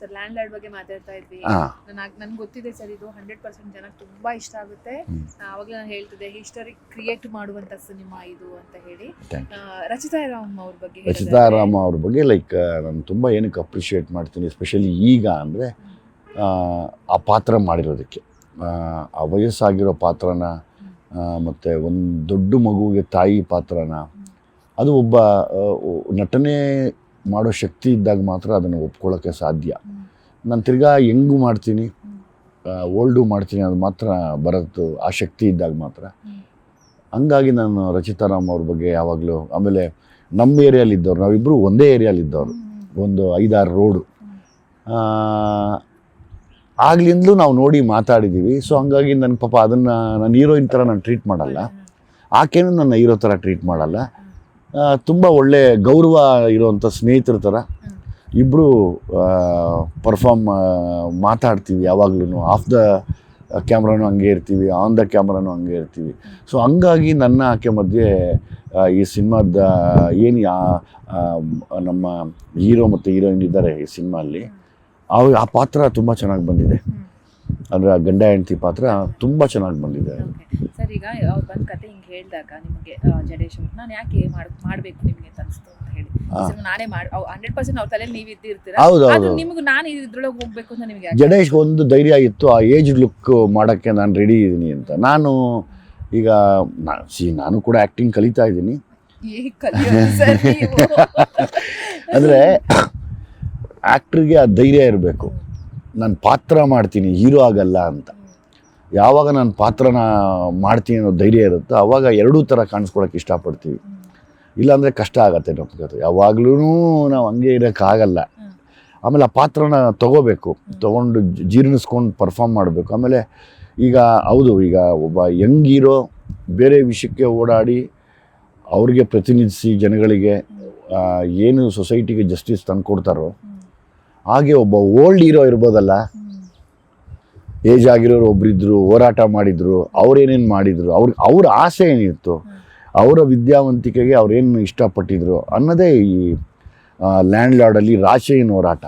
Sir land lord ಬಗ್ಗೆ ಮಾತಾಡ್ತಾ ಇದ್ವಿ. ನನ್ಗೆ ಗೊತ್ತಿದೆ ಸರ್ ಇದು ಹಂಡ್ರೆಡ್ ಪರ್ಸೆಂಟ್ ಜನಕ್ಕೆ ತುಂಬಾ ಇಷ್ಟ ಆಗುತ್ತೆ. ಅವಾಗ ಅವಾಗಲೇ ನಾನು ಹೇಳ್ತಿದ್ದೆ ಹಿಸ್ಟರಿ ಕ್ರಿಯೇಟ್ ಮಾಡುವಂತ ಸಿನಿಮಾ ಇದು ಅಂತ ಹೇಳಿ. ರಚಿತಾ ರಾಮ್ ಅವ್ರ ಬಗ್ಗೆ ರಚಿತಾ ರಾಮ್ ಅವ್ರ ಬಗ್ಗೆ ಲೈಕ್ ನಾನು ತುಂಬ ಏನಕ್ಕೆ ಅಪ್ರಿಷಿಯೇಟ್ ಮಾಡ್ತೀನಿ ಎಸ್ಪೆಷಲಿ ಈಗ ಅಂದರೆ ಆ ಪಾತ್ರ ಮಾಡಿರೋದಕ್ಕೆ. ಆ, ವಯಸ್ಸಾಗಿರೋ ಪಾತ್ರನ ಮತ್ತು ಒಂದು ದೊಡ್ಡ ಮಗುವಿಗೆ ತಾಯಿ ಪಾತ್ರನ ಅದು ಒಬ್ಬ ನಟನೆ ಮಾಡೋ ಶಕ್ತಿ ಇದ್ದಾಗ ಮಾತ್ರ ಅದನ್ನು ಒಪ್ಕೊಳ್ಳೋಕ್ಕೆ ಸಾಧ್ಯ. ನಾನು ತಿರ್ಗಾ ಹೆಂಗೂ ಮಾಡ್ತೀನಿ ಓಲ್ಡು ಮಾಡ್ತೀನಿ ಅದು ಮಾತ್ರ ಬರೋದು ಆ ಶಕ್ತಿ ಇದ್ದಾಗ ಮಾತ್ರ. ಹಂಗಾಗಿ ನಾನು ರಚಿತಾರಾಮ್ ಅವ್ರ ಬಗ್ಗೆ ಯಾವಾಗಲೂ, ಆಮೇಲೆ ನಮ್ಮ ಏರಿಯಾಲಿದ್ದವ್ರು ನಾವಿಬ್ಬರು ಒಂದೇ ಏರಿಯಾಲಿದ್ದವ್ರು ಒಂದು ಐದಾರು ರೋಡು. ಆಗ್ಲಿಂದಲೂ ನಾವು ನೋಡಿ ಮಾತಾಡಿದ್ದೀವಿ ಸೊ ಹಂಗಾಗಿ ನನ್ನ ಪಾಪ ಅದನ್ನು, ನಾನು ಹೀರೋಯಿನ್ ಥರ ನಾನು ಟ್ರೀಟ್ ಮಾಡಲ್ಲ. ಆಕೆನೂ ನನ್ನ ಹೀರೋ ಥರ ಟ್ರೀಟ್ ಮಾಡಲ್ಲ. ತುಂಬ ಒಳ್ಳೆ ಗೌರವ ಇರುವಂಥ ಸ್ನೇಹಿತರ ಥರ ಇಬ್ಬರು ಪರ್ಫಾರ್ಮ್ ಮಾತಾಡ್ತೀವಿ ಯಾವಾಗ್ಲೂ ಆಫ್ ದ ಕ್ಯಾಮ್ರಾನು ಹಂಗೆ ಇರ್ತೀವಿ ಆನ್ ದ ಕ್ಯಾಮ್ರಾನು ಹಂಗೆ ಇರ್ತೀವಿ. ಸೊ ಹಂಗಾಗಿ ನನ್ನ ಆಕೆ ಮಧ್ಯೆ ಈ ಸಿನಿಮಾದ, ಏನು ನಮ್ಮ ಹೀರೋ ಮತ್ತು ಹೀರೋಯಿನ್ ಇದ್ದಾರೆ ಈ ಸಿನಿಮಾಲ್ಲಿ, ಅವ್ ಆ ಪಾತ್ರ ತುಂಬ ಚೆನ್ನಾಗಿ ಬಂದಿದೆ. ಅಂದರೆ ಗಂಡ ಹೆಂಡತಿ ಪಾತ್ರ ತುಂಬ ಚೆನ್ನಾಗಿ ಬಂದಿದೆ. ಸರ್ ಈಗ ಅವ್ರು ಬಂದು ಕತೆ ಹಿಂಗೆ ಹೇಳಿದಾಗ ನಿಮಗೆ ಜಡೇಶ್ ನಾನು ಯಾಕೆ ಮಾಡಬೇಕು ನಿಮಗೆ ಅಂತ ಅನ್ಸ್ತು ಅಂತ ಹೇಳಿ. ನಾನೇ ಮಾಡಿ ಹಂಡ್ರೆಡ್ ಪರ್ಸೆಂಟ್ ಅವ್ರ ತಲೆಯಲ್ಲಿ ನೀವು ಇದ್ದಿರ್ತೀರಾ? ಹೌದು ನಿಮ್ಗೆ ನಾನು ಇದ್ರೊಳಗೆ ಹೋಗ್ಬೇಕು ಅಂತ ನಿಮಗೆ ಜಡೇಶ್ ಒಂದು ಧೈರ್ಯ ಇತ್ತು ಆ ಏಜ್ ಲುಕ್ ಮಾಡೋಕ್ಕೆ ನಾನು ರೆಡಿ ಇದ್ದೀನಿ ಅಂತ. ನಾನು ಈಗ ನಾ ಸಿ ನಾನು ಕೂಡ ಆ್ಯಕ್ಟಿಂಗ್ ಕಲಿತಾ ಇದ್ದೀನಿ. ಅಂದರೆ ಆ್ಯಕ್ಟ್ರಿಗೆ ಆ ಧೈರ್ಯ ಇರಬೇಕು. ನಾನು ಪಾತ್ರ ಮಾಡ್ತೀನಿ, ಹೀರೋ ಆಗಲ್ಲ ಅಂತ ಯಾವಾಗ ನಾನು ಪಾತ್ರನ ಮಾಡ್ತೀನಿ ಅನ್ನೋ ಧೈರ್ಯ ಇರುತ್ತೋ ಆವಾಗ ಎರಡೂ ಥರ ಕಾಣಿಸ್ಕೊಳಕ್ಕೆ ಇಷ್ಟಪಡ್ತೀವಿ ಇಲ್ಲಾಂದರೆ ಕಷ್ಟ ಆಗತ್ತೆ ನಮ್ಗೆ ಯಾವಾಗ್ಲೂ ನಾವು ಹಂಗೆ ಇರೋಕ್ಕಾಗಲ್ಲ. ಆಮೇಲೆ ಆ ಪಾತ್ರನ ತಗೋಬೇಕು ತೊಗೊಂಡು ಜೀರ್ಣಿಸ್ಕೊಂಡು ಪರ್ಫಾರ್ಮ್ ಮಾಡಬೇಕು ಆಮೇಲೆ ಈಗ ಹೌದು, ಈಗ ಒಬ್ಬ ಯಂಗ್ ಹೀರೋ ಬೇರೆ ವಿಷಯಕ್ಕೆ ಓಡಾಡಿ ಅವ್ರಿಗೆ ಪ್ರತಿನಿಧಿಸಿ ಜನಗಳಿಗೆ ಏನು ಸೊಸೈಟಿಗೆ ಜಸ್ಟಿಸ್ ತಂದುಕೊಡ್ತಾರೋ ಹ್ಮ್. ಹಾಗೆ ಒಬ್ಬ ಓಲ್ಡ್ ಹೀರೋ ಇರ್ಬೋದಲ್ಲ? ಏಜ್ ಆಗಿರೋರು ಒಬ್ರಿದ್ರು, ಹೋರಾಟ ಮಾಡಿದ್ರು, ಅವ್ರೇನೇನು ಮಾಡಿದ್ರು, ಅವ್ರ ಅವ್ರ ಆಸೆ ಏನಿತ್ತು? ಅವರ ವಿದ್ಯಾವಂತಿಕೆಗೆ ಅವ್ರೇನು ಇಷ್ಟಪಟ್ಟಿದ್ರು ಅನ್ನೋದೇ ಈ ಲ್ಯಾಂಡ್ ಲಾರ್ಡಲ್ಲಿ ರಾಶಿಯನ್ ಹೋರಾಟ.